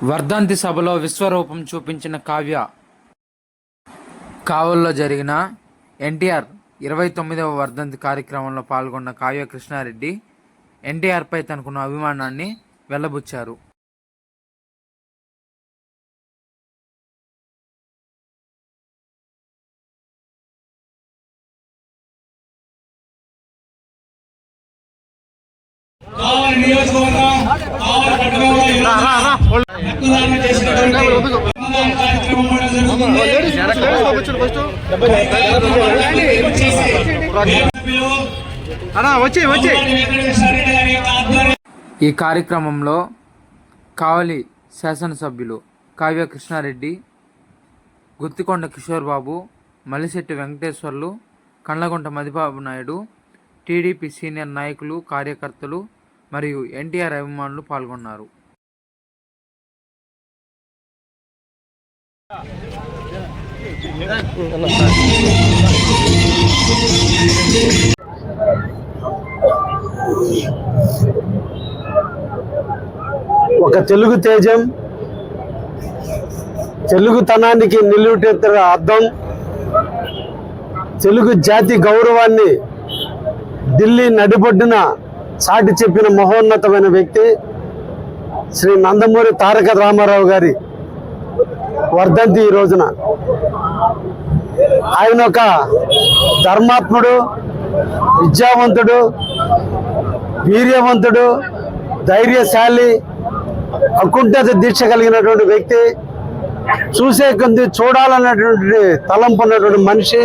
వర్ధంతి సభలో విశ్వరూపం చూపించిన కావ్య. కావల్లో జరిగిన ఎన్టీఆర్ ఇరవై తొమ్మిదవ వర్ధంతి కార్యక్రమంలో పాల్గొన్న కావ్య కృష్ణారెడ్డి ఎన్టీఆర్పై తనకున్న అభిమానాన్ని వెల్లబుచ్చారు నియోజకవర్గం పట్టణంలో రక్తదానం చేసినటువంటి కార్యక్రమం కూడా జరుగుతుంది. ఈ కార్యక్రమంలో కావలి శాసనసభ్యులు కావ్య కృష్ణారెడ్డి గుత్తికొండ కిషోర్ బాబు మల్లిశెట్టి వెంకటేశ్వర్లు కండ్లగుంట మదిబాబు నాయుడు టీడీపీ సీనియర్ నాయకులు కార్యకర్తలు మరియు ఎన్టీఆర్ అభిమానులు పాల్గొన్నారు. ఒక తెలుగు తేజం తెలుగుతనానికి నిలువుటెత్తర అర్థం తెలుగు జాతి గౌరవాన్ని ఢిల్లీ నడిబొడ్డున సాటి చెప్పిన మహోన్నతమైన వ్యక్తి శ్రీ నందమూరి తారక రామారావు గారి వర్ధంతి ఈ రోజున. ఆయన ఒక ధర్మాత్ముడు విద్యావంతుడు వీర్యవంతుడు ధైర్యశాలి అకుంఠత దీక్ష కలిగినటువంటి వ్యక్తి చూసే కొద్ది చూడాలన్నటువంటి తలంపు ఉన్నటువంటి మనిషి.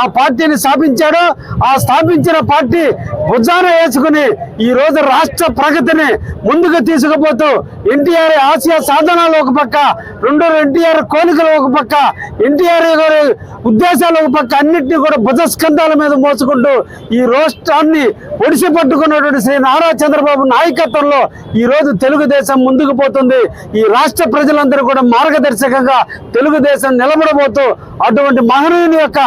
ఆ పార్టీని స్థాపించాడో. ఆ స్థాపించిన పార్టీ భుజాన వేసుకుని ఈ రోజు రాష్ట్ర ప్రగతిని ముందుకు తీసుకుపోతూ ఎన్టీఆర్ ఆసియా సాధనాలు ఒక పక్క రెండు ఎన్టీఆర్ కోరికలు ఒక పక్క ఎన్టీఆర్ గారి ఉద్దేశాలు ఒక పక్క అన్నింటినీ కూడా భుజస్కంధాల మీద మోసుకుంటూ ఈ రాష్ట్రాన్ని ఒడిసి పట్టుకున్నటువంటి శ్రీ నారా చంద్రబాబు నాయకత్వంలో ఈ రోజు తెలుగుదేశం ముందుకు పోతుంది. ఈ రాష్ట్ర ప్రజలందరూ కూడా మార్గదర్శకంగా తెలుగుదేశం నిలబడబోతూ అటువంటి మహనీయుని యొక్క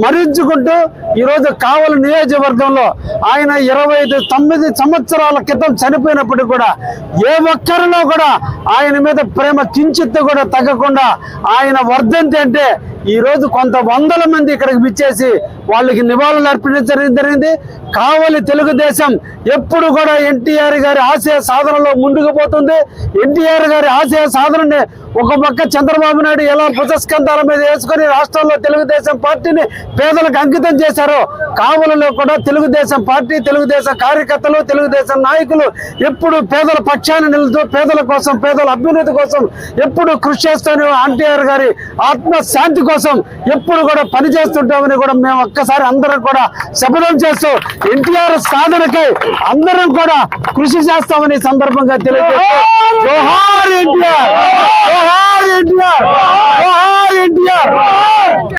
స్మరించుకుంటూ ఈరోజు కావలి నియోజకవర్గంలో ఆయన ఇరవై ఐదు తొమ్మిది సంవత్సరాల క్రితం చనిపోయినప్పుడు కూడా ఏ ఒక్కరిలో కూడా ఆయన మీద ప్రేమ కించిత్తు కూడా తగ్గకుండా ఆయన వర్ధంతి అంటే ఈరోజు కొంత వందల మంది ఇక్కడికి విచ్చేసి వాళ్ళకి నివాళులు అర్పించడం జరిగింది. కావలి తెలుగుదేశం ఎప్పుడు కూడా ఎన్టీఆర్ గారి ఆశయ సాధనలో ముందుకు పోతుంది. ఎన్టీఆర్ గారి ఆశయ సాధనని ఒక పక్క చంద్రబాబు నాయుడు ఎలా పుజస్కంధాల మీద వేసుకొని రాష్ట్రంలో తెలుగుదేశం పార్టీని పేదలకు అంకితం చేశారో కావులలో కూడా తెలుగుదేశం పార్టీ తెలుగుదేశం కార్యకర్తలు తెలుగుదేశం నాయకులు ఎప్పుడు పేదల పక్షాన్ని నిలుతూ పేదల కోసం పేదల అభ్యున్నతి కోసం ఎప్పుడు కృషి చేస్తూనే ఎన్టీఆర్ గారి ఆత్మశాంతి కోసం ఎప్పుడు కూడా పనిచేస్తుంటామని కూడా మేము ఒక్కసారి అందరం కూడా శపథం చేస్తూ ఎన్టీఆర్ సాధనకై అందరం కూడా కృషి చేస్తామని సందర్భంగా తెలియజేస్తూ జోహార్ ఎన్టీఆర్! జోహార్ ఎన్టీఆర్ జోహార్ ఎన్టీఆర్